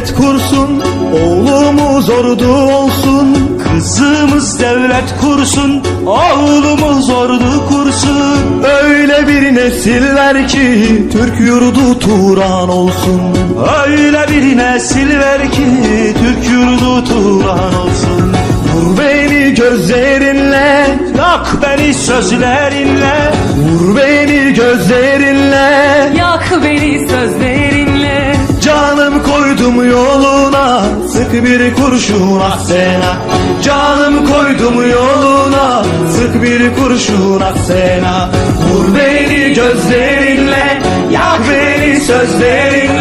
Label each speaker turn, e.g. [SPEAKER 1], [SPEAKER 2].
[SPEAKER 1] devlet kursun, oğlumuz ordu olsun.
[SPEAKER 2] Kızımız devlet kursun, oğlumuz ordu kursun.
[SPEAKER 1] Öyle bir nesil ver ki Türk yurdu Turan olsun.
[SPEAKER 2] Öyle bir nesil ver ki Türk yurdu turan olsun.
[SPEAKER 1] Vur beni gözlerinle,
[SPEAKER 2] Yak beni sözlerinle,
[SPEAKER 1] vur beni gözlerinle.
[SPEAKER 3] Yak beni sözlerinle
[SPEAKER 1] koydum yoluna Sık bir kurşun Asena Canım koydum yoluna Sık bir kurşun Asena Vur beni gözlerinle Yak beni sözlerinle